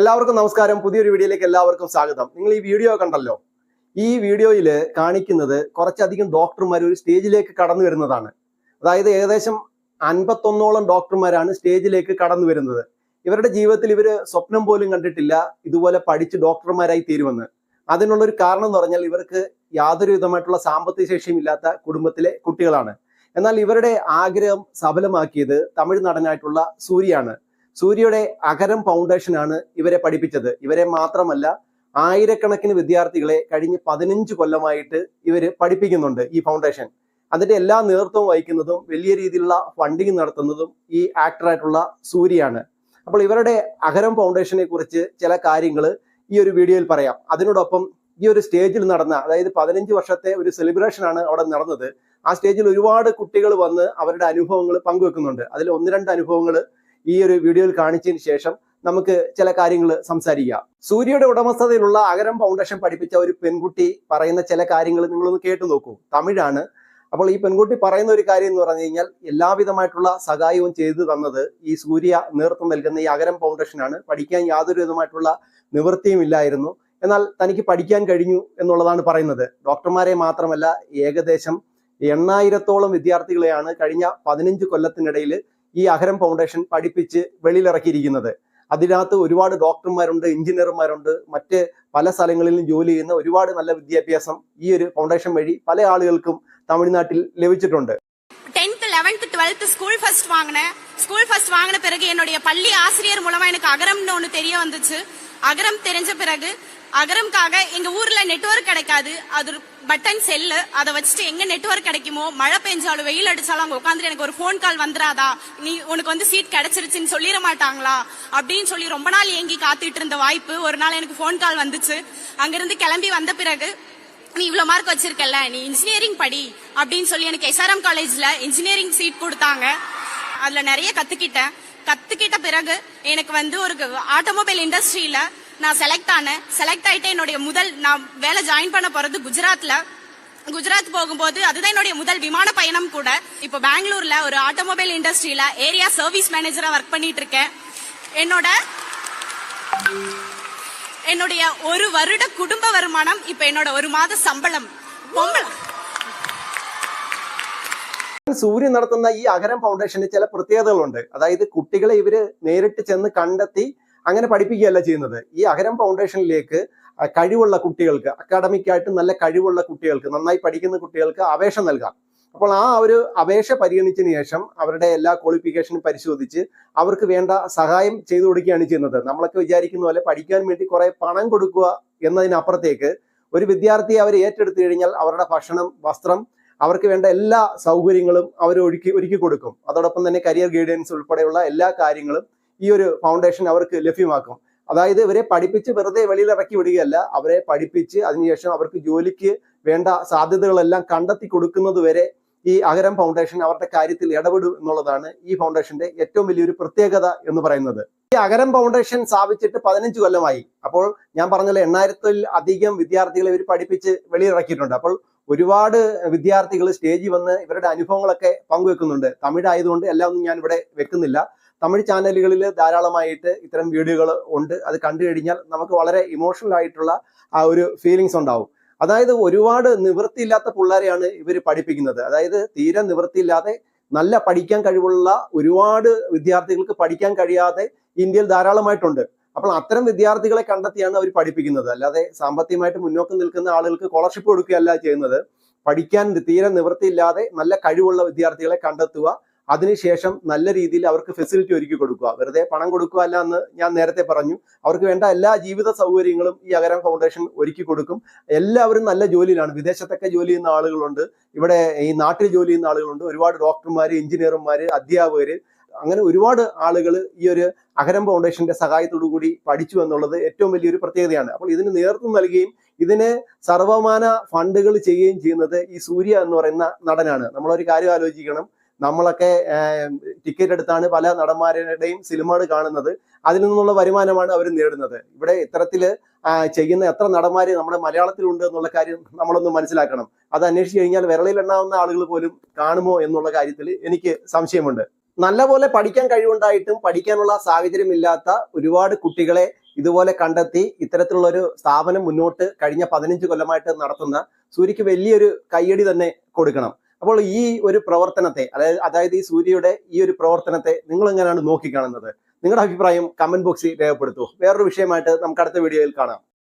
എല്ലാവർക്കും നമസ്കാരം. പുതിയൊരു വീഡിയോയിലേക്ക് എല്ലാവർക്കും സ്വാഗതം. നിങ്ങൾ ഈ വീഡിയോ കണ്ടല്ലോ? ഈ വീഡിയോയിൽ കാണിക്കുന്നത് കുറച്ചധികം ഡോക്ടർമാർ ഒരു സ്റ്റേജിലേക്ക് കടന്നു വരുന്നതാണ്. അതായത് ഏകദേശം അൻപത്തൊന്നോളം ഡോക്ടർമാരാണ് സ്റ്റേജിലേക്ക് കടന്നു വരുന്നത്. ഇവരുടെ ജീവിതത്തിൽ ഇവർ സ്വപ്നം പോലും കണ്ടിട്ടില്ല. ഇതുപോലെ പഠിച്ച് ഡോക്ടർമാരായി തീരുമെന്ന്. അതിനുള്ള ഒരു കാരണം എന്ന് പറഞ്ഞാൽ ഇവർക്ക് യാതൊരു വിധമായിട്ടുള്ള സാമ്പത്തിക ശേഷിയും ഇല്ലാത്ത കുടുംബത്തിലെ കുട്ടികളാണ്. എന്നാൽ ഇവരുടെ ആഗ്രഹം സഫലമാക്കിയത് തമിഴ് നടനായിട്ടുള്ള സൂര്യയാണ്. സൂര്യയുടെ അകരം ഫൗണ്ടേഷൻ ആണ് ഇവരെ പഠിപ്പിച്ചത്. ഇവരെ മാത്രമല്ല ആയിരക്കണക്കിന് വിദ്യാർത്ഥികളെ കഴിഞ്ഞ് പതിനഞ്ച് കൊല്ലമായിട്ട് ഇവർ പഠിപ്പിക്കുന്നുണ്ട് ഈ ഫൗണ്ടേഷൻ അതിന്റെ എല്ലാ നേതൃത്വം വഹിക്കുന്നതും വലിയ രീതിയിലുള്ള ഫണ്ടിങ് നടത്തുന്നതും ഈ ആക്ടറായിട്ടുള്ള സൂര്യയാണ്. അപ്പോൾ ഇവരുടെ അകരം ഫൗണ്ടേഷനെ കുറിച്ച് ചില കാര്യങ്ങൾ ഈ ഒരു വീഡിയോയിൽ പറയാം. അതിനോടൊപ്പം ഈ ഒരു സ്റ്റേജിൽ നടന്ന അതായത് പതിനഞ്ച് വർഷത്തെ ഒരു സെലിബ്രേഷൻ ആണ് അവിടെ നടന്നത്. ആ സ്റ്റേജിൽ ഒരുപാട് കുട്ടികൾ വന്ന് അവരുടെ അനുഭവങ്ങൾ പങ്കുവെക്കുന്നുണ്ട്. അതിൽ ഒന്ന് രണ്ട് അനുഭവങ്ങൾ ഈ ഒരു വീഡിയോയിൽ കാണിച്ചതിന് ശേഷം നമുക്ക് ചില കാര്യങ്ങൾ സംസാരിക്കാം. സൂര്യയുടെ ഉടമസ്ഥതയിലുള്ള അകരം ഫൗണ്ടേഷൻ പഠിപ്പിച്ച ഒരു പെൺകുട്ടി പറയുന്ന ചില കാര്യങ്ങൾ നിങ്ങളൊന്ന് കേട്ടു നോക്കൂ. തമിഴാണ്. അപ്പോൾ ഈ പെൺകുട്ടി പറയുന്ന ഒരു കാര്യം എന്ന് പറഞ്ഞു കഴിഞ്ഞാൽ എല്ലാവിധമായിട്ടുള്ള സഹായവും ചെയ്തു തന്നത് ഈ സൂര്യ നേതൃത്വം നൽകുന്ന ഈ അകരം ഫൗണ്ടേഷനാണ് പഠിക്കാൻ യാതൊരു വിധമായിട്ടുള്ള നിവൃത്തിയും ഇല്ലായിരുന്നു. എന്നാൽ തനിക്ക് പഠിക്കാൻ കഴിഞ്ഞു എന്നുള്ളതാണ് പറയുന്നത്. ഡോക്ടർമാരെ മാത്രമല്ല ഏകദേശം എണ്ണായിരത്തോളം വിദ്യാർത്ഥികളെയാണ് കഴിഞ്ഞ പതിനഞ്ച് കൊല്ലത്തിനിടയിൽ ഈ അഹരം ഫൗണ്ടേഷൻ പഠിപ്പിച്ച് വെളിയിലിറക്കിയിരിക്കുന്നത് അതിനകത്ത് ഒരുപാട് ഡോക്ടർമാരുണ്ട് എഞ്ചിനീയർമാരുണ്ട് മറ്റ് പല സ്ഥലങ്ങളിലും ജോലി ചെയ്യുന്ന ഒരുപാട് നല്ല വിദ്യാഭ്യാസം ഈ ഒരു ഫൗണ്ടേഷൻ വഴി പല ആളുകൾക്കും തമിഴ്നാട്ടിൽ ലഭിച്ചിട്ടുണ്ട് tenth eleventh twelfth school first வாங்கினேன் ஸ்கூல் ஃபர்ஸ்ட் வாங்கின பிறகு என்னுடைய பள்ளி ஆசிரியர் மூலமா எனக்கு அகரம்னு ஒண்ணு தெரிய வந்துச்சு அகரம் தெரிஞ்ச பிறகு அகரம்காக எங்க ஊர்ல நெட்வொர்க் கிடைக்காது. அது பட்டன் செல்லு அதை வச்சுட்டு எங்க நெட்வொர்க் கிடைக்குமோ மழை பெஞ்சாலும் வெயில் அடிச்சாலும் அங்க உட்காந்து எனக்கு ஒரு ஃபோன் கால் வந்துராதா? நீ உனக்கு வந்து சீட் கிடைச்சிருச்சுன்னு சொல்லிட மாட்டாங்களா? அப்படின்னு சொல்லி ரொம்ப நாள் ஏங்கி காத்துட்டு இருந்த வாய்ப்பு. ஒரு நாள் எனக்கு ஃபோன் கால் வந்துச்சு. அங்கிருந்து கிளம்பி வந்த பிறகு நீ இவ்வளவு மார்க் வச்சிருக்கல நீ இன்ஜினியரிங் படி. அப்படின்னு சொல்லி எனக்கு எஸ்ஆர்எம் காலேஜ்ல இன்ஜினியரிங் சீட் கொடுத்தாங்க. அதுல நிறைய கத்துக்கிட்டேன். கத்துக்கிட்ட பிறகு எனக்கு வந்து ஒரு ஆட்டோமொபைல் இண்டஸ்ட்ரியில நான் செலக்ட் ஆனேன் செலக்ட் ஆயிட்டு என்னுடைய முதல் நான் வேலை ஜாயின் பண்ண போறது குஜராத்ல குஜராத் போகும்போது அதுதான் என்னுடைய முதல் விமான பயணம் கூட இப்போ பெங்களூர்ல ஒரு ஆட்டோமொபைல் இண்டஸ்ட்ரியில ஏரியா சர்வீஸ் மேனேஜரா ஒர்க் பண்ணிட்டு இருக்கேன் என்னோட என்னுடைய ஒரு வருட குடும்ப வருமானம் இப்ப என்னோட ஒரு மாத சம்பளம் பொம்பளை സൂര്യ നടത്തുന്ന ഈ അകരം ഫൗണ്ടേഷന് ചില പ്രത്യേകതകളുണ്ട് അതായത് കുട്ടികളെ ഇവര് നേരിട്ട് ചെന്ന് കണ്ടെത്തി അങ്ങനെ പഠിപ്പിക്കുകയല്ല ചെയ്യുന്നത്. ഈ അഹരം ഫൗണ്ടേഷനിലേക്ക് കഴിവുള്ള കുട്ടികൾക്ക് അക്കാഡമിക്കായിട്ട് നല്ല കഴിവുള്ള കുട്ടികൾക്ക് നന്നായി പഠിക്കുന്ന കുട്ടികൾക്ക് അപേക്ഷ നൽകാം. അപ്പോൾ ആ ഒരു അപേക്ഷ പരിഗണിച്ചതിന് ശേഷം അവരുടെ എല്ലാ ക്വാളിഫിക്കേഷനും പരിശോധിച്ച് അവർക്ക് വേണ്ട സഹായം ചെയ്തു കൊടുക്കുകയാണ് ചെയ്യുന്നത്. നമ്മളൊക്കെ വിചാരിക്കുന്ന പോലെ പഠിക്കാൻ വേണ്ടി കുറെ പണം കൊടുക്കുക എന്നതിനപ്പുറത്തേക്ക് ഒരു വിദ്യാർത്ഥിയെ അവർ ഏറ്റെടുത്തു കഴിഞ്ഞാൽ അവരുടെ ഭക്ഷണം വസ്ത്രം അവർക്ക് വേണ്ട എല്ലാ സൗകര്യങ്ങളും അവർ ഒരുക്കി ഒരുക്കി കൊടുക്കും. അതോടൊപ്പം തന്നെ കരിയർ ഗൈഡൻസ് ഉൾപ്പെടെയുള്ള എല്ലാ കാര്യങ്ങളും ഈ ഒരു ഫൗണ്ടേഷൻ അവർക്ക് ലഭ്യമാക്കും. അതായത് ഇവരെ പഠിപ്പിച്ച് വെറുതെ വെളിയിൽ ഇറക്കി വിടുകയല്ല. അവരെ പഠിപ്പിച്ച് അതിനുശേഷം അവർക്ക് ജോലിക്ക് വേണ്ട സാധ്യതകളെല്ലാം കണ്ടെത്തി കൊടുക്കുന്നത് വരെ ഈ അകരം ഫൗണ്ടേഷൻ അവരുടെ കാര്യത്തിൽ ഇടപെടും എന്നുള്ളതാണ് ഈ ഫൗണ്ടേഷന്റെ ഏറ്റവും വലിയൊരു പ്രത്യേകത എന്ന് പറയുന്നത്. ഈ അകരം ഫൗണ്ടേഷൻ സ്ഥാപിച്ചിട്ട് പതിനഞ്ച് കൊല്ലമായി. അപ്പോൾ ഞാൻ പറഞ്ഞല്ലോ എണ്ണായിരത്തിൽ അധികം വിദ്യാർത്ഥികളെ ഇവർ പഠിപ്പിച്ച് വെളിയിറക്കിയിട്ടുണ്ട് അപ്പോൾ ഒരുപാട് വിദ്യാർത്ഥികൾ സ്റ്റേജിൽ വന്ന് ഇവരുടെ അനുഭവങ്ങളൊക്കെ പങ്കുവെക്കുന്നുണ്ട്. തമിഴായതുകൊണ്ട് എല്ലാം ഒന്നും ഞാൻ ഇവിടെ വെക്കുന്നില്ല. തമിഴ് ചാനലുകളിൽ ധാരാളമായിട്ട് ഇത്തരം വീഡിയോകൾ ഉണ്ട്. അത് കണ്ടു കഴിഞ്ഞാൽ നമുക്ക് വളരെ ഇമോഷണൽ ആയിട്ടുള്ള ആ ഒരു ഫീലിങ്സ് ഉണ്ടാവും. അതായത് ഒരുപാട് നിവൃത്തിയില്ലാത്ത പിള്ളേരെയാണ് ഇവർ പഠിപ്പിക്കുന്നത്. അതായത് തീരെ നിവൃത്തിയില്ലാതെ നല്ല പഠിക്കാൻ കഴിവുള്ള ഒരുപാട് വിദ്യാർത്ഥികൾക്ക് പഠിക്കാൻ കഴിയാതെ ഇന്ത്യയിൽ ധാരാളമായിട്ടുണ്ട്. അപ്പോൾ അത്തരം വിദ്യാർത്ഥികളെ കണ്ടെത്തിയാണ് അവർ പഠിപ്പിക്കുന്നത്. അല്ലാതെ സാമ്പത്തികമായിട്ട് മുന്നോക്കം നിൽക്കുന്ന ആളുകൾക്ക് സ്കോളർഷിപ്പ് കൊടുക്കുകയല്ല ചെയ്യുന്നത്. പഠിക്കാൻ തീരെ നിവൃത്തിയില്ലാതെ നല്ല കഴിവുള്ള വിദ്യാർത്ഥികളെ കണ്ടെത്തുക അതിനുശേഷം നല്ല രീതിയിൽ അവർക്ക് ഫെസിലിറ്റി ഒരുക്കി കൊടുക്കുക. വെറുതെ പണം കൊടുക്കുക അല്ല എന്ന് ഞാൻ നേരത്തെ പറഞ്ഞു. അവർക്ക് വേണ്ട എല്ലാ ജീവിത സൗകര്യങ്ങളും ഈ അകരം ഫൗണ്ടേഷൻ ഒരുക്കി കൊടുക്കും. എല്ലാവരും നല്ല ജോലിയിലാണ്. വിദേശത്തൊക്കെ ജോലി ചെയ്യുന്ന ആളുകളുണ്ട്. ഇവിടെ ഈ നാട്ടിൽ ജോലി ചെയ്യുന്ന ആളുകളുണ്ട്. ഒരുപാട് ഡോക്ടർമാര് എഞ്ചിനീയർമാര് അധ്യാപകര്. അങ്ങനെ ഒരുപാട് ആളുകൾ ഈ ഒരു അകരം ഫൗണ്ടേഷന്റെ സഹായത്തോടു കൂടി പഠിച്ചു എന്നുള്ളത് ഏറ്റവും വലിയൊരു പ്രത്യേകതയാണ്. അപ്പോൾ ഇതിന് നേതൃത്വം നൽകുകയും ഇതിന് സർവമാന ഫണ്ടുകൾ ചെയ്യുകയും ചെയ്യുന്നത് ഈ സൂര്യ എന്ന് പറയുന്ന നടനാണ്. നമ്മളൊരു കാര്യം ആലോചിക്കണം. നമ്മളൊക്കെ ടിക്കറ്റ് എടുത്താണ് പല നടന്മാരുടെയും സിനിമകൾ കാണുന്നത്. അതിൽ നിന്നുള്ള വരുമാനമാണ് അവർ നേടുന്നത്. ഇവിടെ ഇത്തരത്തിൽ ചെയ്യുന്ന എത്ര നടന്മാര് നമ്മുടെ മലയാളത്തിലുണ്ട് എന്നുള്ള കാര്യം നമ്മളൊന്ന് മനസ്സിലാക്കണം. അത് അന്വേഷിച്ച് കഴിഞ്ഞാൽ വിരളിൽ എണ്ണാവുന്ന ആളുകൾ പോലും കാണുമോ എന്നുള്ള കാര്യത്തിൽ എനിക്ക് സംശയമുണ്ട്. നല്ലപോലെ പഠിക്കാൻ കഴിവുണ്ടായിട്ടും പഠിക്കാനുള്ള സാഹചര്യമില്ലാത്ത ഒരുപാട് കുട്ടികളെ ഇതുപോലെ കണ്ടെത്തി ഇത്തരത്തിലുള്ള ഒരു സ്ഥാപനം മുന്നോട്ട് കഴിഞ്ഞ പതിനഞ്ച് കൊല്ലമായിട്ട് നടത്തുന്ന സൂര്യക്ക് വലിയൊരു കയ്യടി തന്നെ കൊടുക്കണം. അപ്പോൾ ഈ ഒരു പ്രവർത്തനത്തെ അതായത് അതായത് ഈ സൂര്യയുടെ ഈ ഒരു പ്രവർത്തനത്തെ നിങ്ങൾ എങ്ങനെയാണ് നോക്കിക്കാണുന്നത്? നിങ്ങളുടെ അഭിപ്രായം കമന്റ് ബോക്സിൽ രേഖപ്പെടുത്തൂ. വേറൊരു വിഷയമായിട്ട് നമുക്ക് അടുത്ത വീഡിയോയിൽ കാണാം.